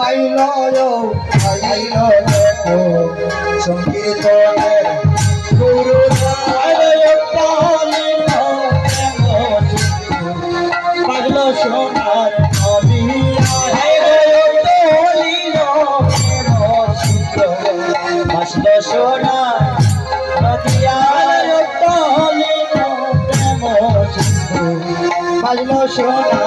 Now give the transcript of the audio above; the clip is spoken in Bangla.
বাইলো বাইলো সংকীর্তনে গুরু পাগলো সোনার নবী ভাসলো সোনার নদিয়ার পাগলো সোনার